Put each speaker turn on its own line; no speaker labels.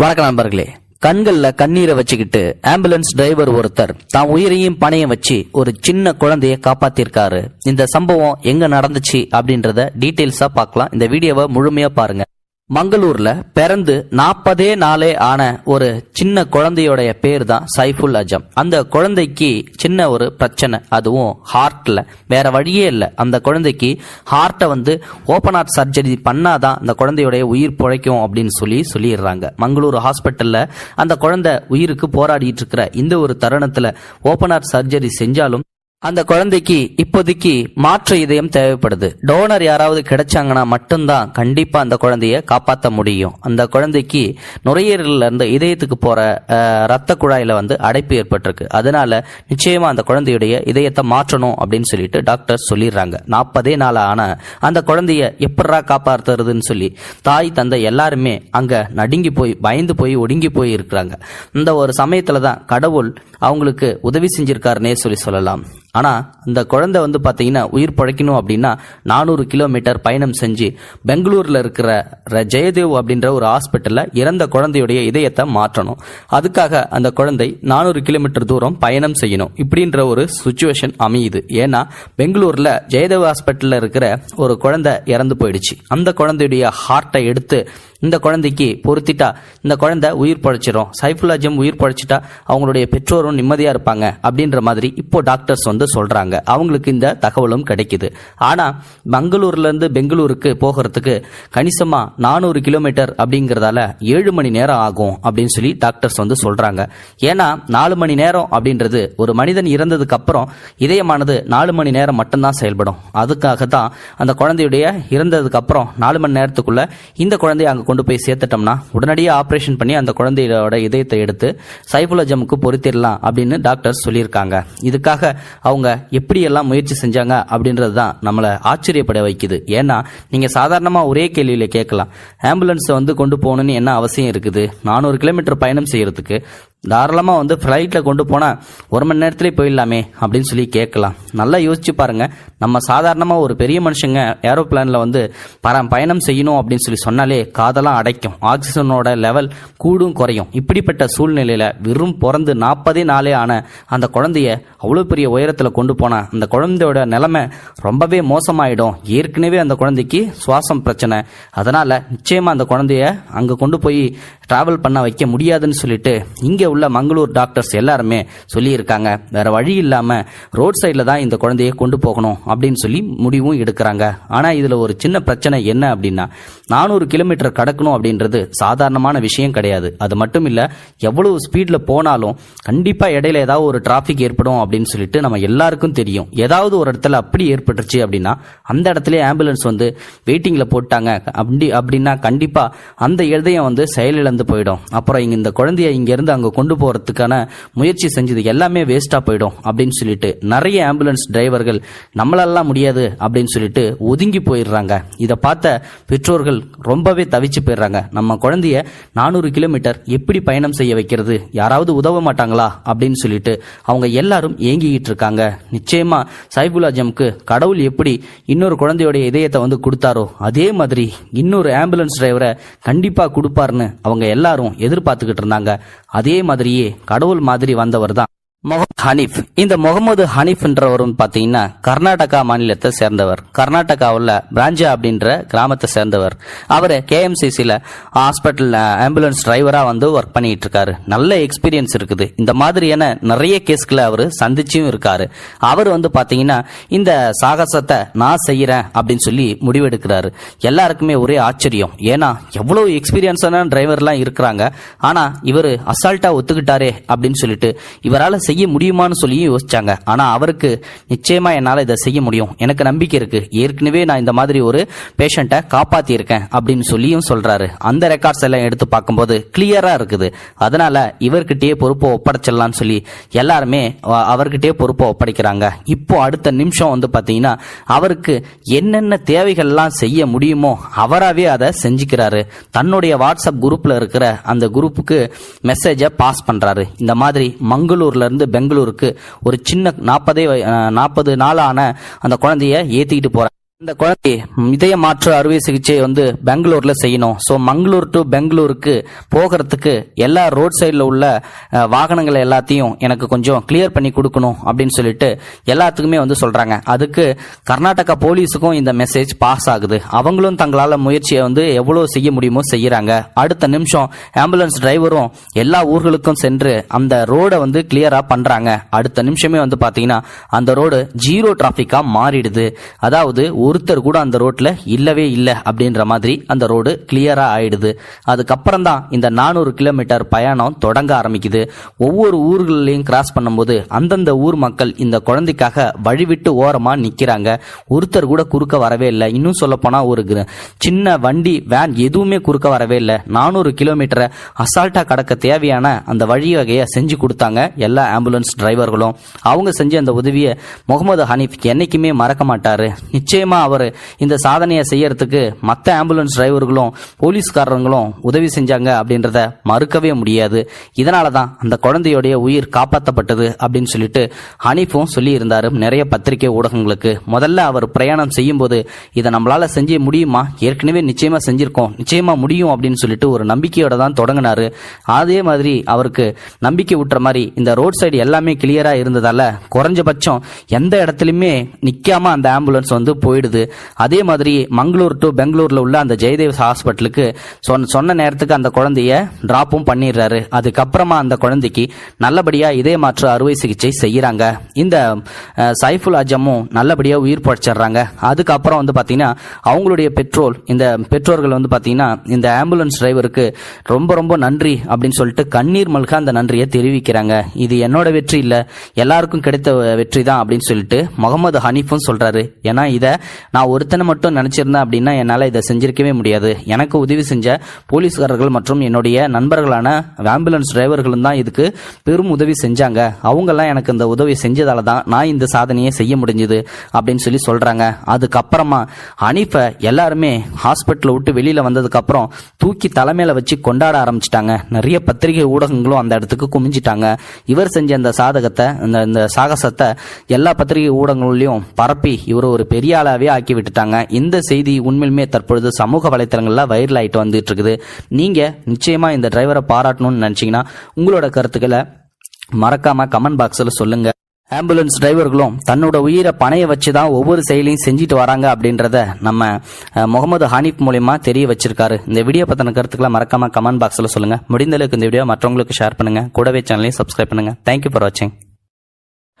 வணக்கம் நண்பர்களே. கண்கள்ல கண்ணீரை வச்சுக்கிட்டு ஆம்புலன்ஸ் டிரைவர் ஒருத்தர் தான் உயிரையும் பணையம் வச்சு ஒரு சின்ன குழந்தைய காப்பாத்திருக்காரு. இந்த சம்பவம் எங்க நடந்துச்சு அப்படின்றத டீட்டெயில்ஸா பார்க்கலாம். இந்த வீடியோவை முழுமையா பாருங்க. மங்களூர்ல பிறந்து நாற்பதே நாளே ஆன ஒரு சின்ன குழந்தையோடைய பேர் தான் சைஃபுல் அஜம். அந்த குழந்தைக்கு சின்ன ஒரு பிரச்சனை. அதுவும் ஹார்ட்ல வேற வழியே இல்லை. அந்த குழந்தைக்கு ஹார்ட்டை வந்து ஓப்பன் ஹார்ட் சர்ஜரி பண்ணாதான் அந்த குழந்தையுடைய உயிர் பிழைக்கும் அப்படின்னு சொல்லி சொல்லிடுறாங்க. மங்களூர் ஹாஸ்பிட்டல்ல அந்த குழந்தை உயிருக்கு போராடிட்டு இருக்கிற இந்த ஒரு தருணத்துல ஓப்பன் ஹார்ட் சர்ஜரி செஞ்சாலும் அந்த குழந்தைக்கு இப்போதைக்கு மாற்று இதயம் தேவைப்படுது. டோனர் யாராவது கிடைச்சாங்கன்னா மட்டும்தான் கண்டிப்பா அந்த குழந்தைய காப்பாற்ற முடியும். அந்த குழந்தைக்கு நுரையீரல்ல இருந்து இதயத்துக்கு போற ரத்த குழாயில வந்து அடைப்பு ஏற்பட்டிருக்கு. அதனால நிச்சயமா அந்த குழந்தையுடைய இதயத்தை மாற்றணும் அப்படின்னு சொல்லிட்டு டாக்டர் சொல்லிடுறாங்க. நாற்பதே நாள் ஆன அந்த குழந்தைய எப்படா காப்பாற்றுறதுன்னு சொல்லி தாய் தந்தை எல்லாருமே அங்க நடுங்கி போய் பயந்து போய் ஒடுங்கி போய் இருக்கிறாங்க. இந்த ஒரு சமயத்துல தான் கடவுள் அவங்களுக்கு உதவி செஞ்சிருக்காருன்னே சொல்லி சொல்லலாம். ஆனால் அந்த குழந்தை வந்து பார்த்தீங்கன்னா உயிர் பழைக்கணும் அப்படின்னா நானூறு கிலோமீட்டர் பயணம் செஞ்சு பெங்களூரில் இருக்கிற ர- ஜெயதேவ் அப்படின்ற ஒரு ஹாஸ்பிட்டலில் இறந்த குழந்தையுடைய இதயத்தை மாற்றணும். அதுக்காக அந்த குழந்தை நானூறு கிலோமீட்டர் தூரம் பயணம் செய்யணும். இப்படின்ற ஒரு சுச்சுவேஷன் அமையுது. ஏன்னா பெங்களூரில் ஜெயதேவ் ஹாஸ்பிட்டலில் இருக்கிற ஒரு குழந்தை இறந்து போயிடுச்சு. அந்த குழந்தையுடைய ஹார்ட்டை எடுத்து இந்த குழந்தைக்கு பொருத்திட்டா இந்த குழந்தை உயிர் பழைச்சிரும். சைஃபுல்லாஜம் உயிர் பழைச்சிட்டா அவங்களுடைய பெற்றோரும் நிம்மதியா இருப்பாங்க அப்படின்ற மாதிரி இப்போ டாக்டர்ஸ் வந்து சொல்றாங்க. அவங்களுக்கு இந்த தகவலும் கிடைக்குது. ஆனா மங்களூர்ல இருந்து பெங்களூருக்கு போகிறதுக்கு கணிசமா நானூறு கிலோமீட்டர் அப்படிங்கறதால ஏழு மணி நேரம் ஆகும் அப்படின்னு சொல்லி டாக்டர்ஸ் வந்து சொல்றாங்க. ஏன்னா நாலு மணி நேரம் அப்படின்றது ஒரு மனிதன் இறந்ததுக்கு அப்புறம் இதயமானது நாலு மணி நேரம் மட்டும்தான் செயல்படும். அதுக்காக தான் அந்த குழந்தையுடைய இறந்ததுக்கு அப்புறம் நாலு மணி நேரத்துக்குள்ள இந்த குழந்தைய அங்க கொண்டு போய் சேர்த்துட்டோம்னா உடனடியாக ஆப்ரேஷன் பண்ணி அந்த குழந்தையோட இதயத்தை எடுத்து சைபுலஜமுக்கு பொருத்திடலாம் அப்படின்னு டாக்டர் சொல்லியிருக்காங்க. இதுக்காக அவங்க எப்படியெல்லாம் முயற்சி செஞ்சாங்க அப்படின்றது தான் நம்மளை ஆச்சரியப்பட வைக்குது. ஏன்னா நீங்கள் சாதாரணமாக ஒரே கேள்வியில் கேட்கலாம். ஆம்புலன்ஸை வந்து கொண்டு போகணும்னு என்ன அவசியம் இருக்குது? நானூறு கிலோமீட்டர் பயணம் செய்கிறதுக்கு தாராளமாக வந்து ஃப்ளைட்டில் கொண்டு போனால் ஒரு மணி நேரத்துலேயே போயிடலாமே அப்படின்னு சொல்லி கேட்கலாம். நல்லா யோசிச்சு பாருங்கள் நம்ம சாதாரணமாக ஒரு பெரிய மனுஷங்க ஏரோப்ளானில் வந்து பர பயணம் செய்யணும் அப்படின்னு சொல்லி சொன்னாலே காதெல்லாம் அடைக்கும். ஆக்சிஜனோட லெவல் கூடும் குறையும். இப்படிப்பட்ட சூழ்நிலையில் வெறும் பிறந்து நாற்பதே நாளே ஆன அந்த குழந்தைய அவ்வளோ பெரிய உயரத்தில் கொண்டு போனால் அந்த குழந்தையோட நிலைமை ரொம்பவே மோசமாயிடும். ஏற்கனவே அந்த குழந்தைக்கு சுவாசம் பிரச்சனை. அதனால் நிச்சயமாக அந்த குழந்தைய அங்கே கொண்டு போய் டிராவல் பண்ண வைக்க முடியாதுன்னு சொல்லிட்டு இங்கே உள்ள மங்களூர் டாக்டர்ஸ் எல்லாருமே சொல்லியிருக்காங்க. வேற வழி இல்லாமல் ரோட் சைடில் தான் இந்த குழந்தைய கொண்டு போகணும் அப்படின்னு சொல்லி முடிவும் எடுக்கிறாங்க. ஆனால் இதில் ஒரு சின்ன பிரச்சனை என்ன அப்படின்னா நானூறு கிலோமீட்டர் கடக்கணும் அப்படின்றது சாதாரணமான விஷயம் கிடையாது. அது மட்டும் இல்லை எவ்வளவு ஸ்பீடில் போனாலும் கண்டிப்பாக இடையில ஏதாவது ஒரு டிராஃபிக் ஏற்படும் அப்படின்னு சொல்லிட்டு நம்ம எல்லாருக்கும் தெரியும். ஏதாவது ஒரு இடத்துல அப்படி ஏற்பட்டுருச்சு அப்படின்னா அந்த இடத்துல ஆம்புலன்ஸ் வந்து வெயிட்டிங்கில் போட்டாங்க. அப்படி அப்படின்னா கண்டிப்பாக அந்த இதயம் வந்து செயலிழந்து போயிடும். அப்புறம் இங்க இந்த குழந்தைய இங்கிருந்து அங்கே அங்க கொண்டு போறதுக்கான முயற்சி செஞ்சது எல்லாமே வேஸ்டா போயிடும் அப்படின்னு சொல்லிட்டு நிறைய ஆம்புலன்ஸ் டிரைவர்கள் நம்மளாலாம் முடியாது அப்படின்னு சொல்லிட்டு ஒதுங்கி போயிடுறாங்க. இதை பார்த்த பெற்றோர்கள் ரொம்பவே தவிச்சு போயிடுறாங்க. நம்ம குழந்தைய நானூறு கிலோமீட்டர் எப்படி பயணம் செய்ய வைக்கிறது? யாராவது உதவ மாட்டாங்களா? அப்படின்னு சொல்லிட்டு அவங்க எல்லாரும் ஏங்கிக்கிட்டு இருக்காங்க. நிச்சயமா சைபுல் கடவுள் எப்படி இன்னொரு குழந்தையோட இதயத்தை வந்து கொடுத்தாரோ அதே மாதிரி இன்னொரு ஆம்புலன்ஸ் டிரைவரை கண்டிப்பா கொடுப்பாருன்னு அவங்க எல்லாரும் எதிர்பார்த்துக்கிட்டு இருந்தாங்க. அதே மாதிரியே கடவுள் மாதிரி வந்தவர் தான் முகமது ஹனீஃப். இந்த முகமது ஹனீஃப்ன்றவரும் பார்த்தீங்கன்னா கர்நாடகா மாநிலத்தை சேர்ந்தவர். கர்நாடகாவில் பிராஞ்சா அப்படின்ற கிராமத்தை சேர்ந்தவர். அவர் கேஎம்சிசியில் ஹாஸ்பிட்டல் ஆம்புலன்ஸ் டிரைவராக வந்து ஒர்க் பண்ணிட்டு இருக்காரு நல்ல எக்ஸ்பீரியன்ஸ் இருக்குது. இந்த மாதிரியான நிறைய கேஸ்களை அவர் சந்திச்சும் இருக்காரு. அவர் வந்து பார்த்தீங்கன்னா இந்த சாகசத்தை நான் செய்கிறேன் அப்படின்னு சொல்லி முடிவெடுக்கிறாரு. எல்லாருக்குமே ஒரே ஆச்சரியம். ஏன்னா எவ்வளோ எக்ஸ்பீரியன்ஸான டிரைவர்லாம் இருக்கிறாங்க. ஆனால் இவர் அசால்ட்டாக ஒத்துக்கிட்டாரே அப்படின்னு சொல்லிட்டு இவரால் செய்ய முடியுமான்னு சொல்லியும் யோசிச்சாங்க. ஆனால் அவருக்கு நிச்சயமாக என்னால் இதை செய்ய முடியும். எனக்கு நம்பிக்கை இருக்கு. ஏற்கனவே நான் இந்த மாதிரி ஒரு பேஷண்ட்டை காப்பாற்றியிருக்கேன் அப்படின்னு சொல்லியும் சொல்றாரு. அந்த ரெக்கார்ட்ஸ் எல்லாம் எடுத்து பார்க்கும்போது கிளியரா இருக்குது. அதனால இவர்கிட்டயே பொறுப்பை ஒப்படைச்சிடலாம்னு சொல்லி எல்லாருமே அவர்கிட்டயே பொறுப்பை ஒப்படைக்கிறாங்க. இப்போ அடுத்த நிமிஷம் வந்து பார்த்தீங்கன்னா அவருக்கு என்னென்ன தேவைகள்லாம் செய்ய முடியுமோ அவராகவே அதை செஞ்சுக்கிறாரு. தன்னுடைய வாட்ஸ்அப் குரூப்ல இருக்கிற அந்த குரூப்புக்கு மெசேஜை பாஸ் பண்றாரு. இந்த மாதிரி மங்களூர்ல இருந்து பெங்களூருக்கு ஒரு சின்ன நாற்பதே நாற்பது நாளான அந்த குழந்தைய ஏத்திக்கிட்டு போற இந்த குழந்தை இதய மாற்று அறுவை சிகிச்சை வந்து பெங்களூர்ல செய்யணும். ஸோ மங்களூர் டு பெங்களூருக்கு போகிறதுக்கு எல்லா ரோட் சைடில் உள்ள வாகனங்கள் எல்லாத்தையும் எனக்கு கொஞ்சம் கிளியர் பண்ணி கொடுக்கணும் அப்படின்னு சொல்லிட்டு எல்லாத்துக்குமே வந்து சொல்றாங்க. அதுக்கு கர்நாடகா போலீஸுக்கும் இந்த மெசேஜ் பாஸ் ஆகுது. அவங்களும் தங்களால் முயற்சியை வந்து எவ்வளோ செய்ய முடியுமோ செய்யறாங்க. அடுத்த நிமிஷம் ஆம்புலன்ஸ் டிரைவரும் எல்லா ஊர்களுக்கும் சென்று அந்த ரோடை வந்து கிளியரா பண்றாங்க. அடுத்த நிமிஷமே வந்து பாத்தீங்கன்னா அந்த ரோடு ஜீரோ டிராபிக்கா மாறிடுது. அதாவது ஒருத்தர் கூட அந்த ரோட்டில் இல்லவே இல்லை அப்படின்ற மாதிரி அந்த ரோடு கிளியராக ஆயிடுது. அதுக்கப்புறம் தான் இந்த நானூறு கிலோமீட்டர் பயணம் தொடங்க ஆரம்பிக்குது. ஒவ்வொரு ஊர்களையும் கிராஸ் பண்ணும்போது அந்தந்த ஊர் மக்கள் இந்த குழந்தைக்காக வழிவிட்டு ஓரமாக நிற்கிறாங்க ஒருத்தர் கூட குறுக்க வரவே இல்லை. இன்னும் சொல்லப்போனால் ஒரு சின்ன வண்டி வேன் எதுவுமே குறுக்க வரவே இல்லை. நானூறு கிலோமீட்டரை அசால்ட்டாக கடக்க தேவையான அந்த வழி வகையை செஞ்சு கொடுத்தாங்க எல்லா ஆம்புலன்ஸ் டிரைவர்களும் அவங்க செஞ்ச அந்த உதவியை முகமது ஹனீஃப் என்னைக்குமே மறக்க மாட்டார். நிச்சயமாக தான் அவர் இந்த சாதனையை செய்யறதுக்கு மற்ற ஆம்புலன்ஸ் டிரைவர்களும் போலீஸ்காரங்களும் உதவி செஞ்சாங்க அப்படின்றத மறுக்கவே முடியாது. இதனால தான் அந்த குழந்தையுடைய உயிர் காப்பாற்றப்பட்டது அப்படின்னு சொல்லிட்டு ஹனீஃபும் சொல்லியிருந்தாரு. நிறைய பத்திரிகை ஊடகங்களுக்கு முதல்ல அவர் பிரயாணம் செய்யும்போது இதை நம்மளால செஞ்சு முடியுமா? ஏற்கனவே நிச்சயமா செஞ்சிருக்கோம். நிச்சயமா முடியும் அப்படின்னு சொல்லிட்டு ஒரு நம்பிக்கையோட தான் தொடங்கினாரு. அதே மாதிரி அவருக்கு நம்பிக்கை விட்டுற மாதிரி இந்த ரோட் சைடு எல்லாமே கிளியரா இருந்ததால குறைஞ்சபட்சம் எந்த இடத்துலயுமே நிக்காம அந்த ஆம்புலன்ஸ் வந்து போயிடுது. அதே மாதிரி மங்களூர் டு பெங்களூர்ல உள்ள அந்த ஜெயதேவ் ஹாஸ்பிட்டலுக்கு சொன்ன சொன்ன நேரத்துக்கு அந்த குழந்தைய டிராப்பும் பண்ணிடுறாரு. அதுக்கப்புறமா அந்த குழந்தைக்கு நல்லபடியா இதே மாற்று அறுவை சிகிச்சை செய்யறாங்க. இந்த சைஃபுல் அஜமும் நல்லபடியா உயிர் படைச்சிடுறாங்க. அதுக்கப்புறம் வந்து பாத்தீங்கன்னா அவங்களுடைய பெட்ரோல் இந்த பெற்றோர்கள் வந்து பாத்தீங்கன்னா இந்த ஆம்புலன்ஸ் டிரைவருக்கு ரொம்ப ரொம்ப நன்றி அப்படின்னு சொல்லிட்டு கண்ணீர் மல்க அந்த நன்றியை தெரிவிக்கிறாங்க. இது என்னோட வெற்றி இல்ல எல்லாருக்கும் கிடைத்த வெற்றி தான் அப்படின்னு சொல்லிட்டு முகமது ஹனீஃபும் சொல்றாரு. ஏன்னா இதை நான் ஒருத்தனை மட்டும் நினைச்சிருந்தேன் அப்படின்னா என்னால் இதை செஞ்சிருக்கவே முடியாது. எனக்கு உதவி செஞ்ச போலீஸ்காரர்கள் மற்றும் என்னுடைய நண்பர்களான ஆம்புலன்ஸ் டிரைவர்களும் தான் இதுக்கு பெரும் உதவி செஞ்சாங்க. அவங்கெல்லாம் எனக்கு இந்த உதவி செஞ்சதால தான் நான் இந்த சாதனையை செய்ய முடிஞ்சுது அப்படின்னு சொல்லி சொல்கிறாங்க அதுக்கப்புறமா அனீஃபை எல்லாருமே ஹாஸ்பிட்டலை விட்டு வெளியில் வந்ததுக்கப்புறம் தூக்கி தலைமையில் வச்சு கொண்டாட ஆரம்பிச்சிட்டாங்க. நிறைய பத்திரிகை ஊடகங்களும் அந்த இடத்துக்கு குமிஞ்சிட்டாங்க. இவர் செஞ்ச அந்த சாதகத்தை இந்த இந்த சாகசத்தை எல்லா பத்திரிகை ஊடகங்களையும் பரப்பி இவர் ஒரு பெரிய வைரலாகவே ஆக்கி விட்டுட்டாங்க. இந்த செய்தி உண்மையிலுமே தற்பொழுது சமூக வலைத்தளங்கள்ல வைரல் ஆகிட்டு வந்துட்டு இருக்குது நீங்க நிச்சயமா இந்த டிரைவரை பாராட்டணும்னு நினைச்சீங்கன்னா உங்களோட கருத்துக்களை மறக்காம கமெண்ட் பாக்ஸ்ல சொல்லுங்க. ஆம்புலன்ஸ் டிரைவர்களும் தன்னோட உயிரை பணைய வச்சு தான் ஒவ்வொரு செயலையும் செஞ்சுட்டு வராங்க அப்படின்றத நம்ம முகமது ஹானிப் மூலயமா தெரிய வச்சிருக்காரு. இந்த வீடியோ பத்தின கருத்துக்களை மறக்காம கமெண்ட் பாக்ஸ்ல சொல்லுங்க. முடிந்த அளவுக்கு இந்த வீடியோ மற்றவங்களுக்கு ஷேர் பண்ணுங்க. கூடவே சேனலையும் சப்ஸ்கிரைப் பண்ணுங்க. தேங்க்யூ ஃபார் வாட்சிங்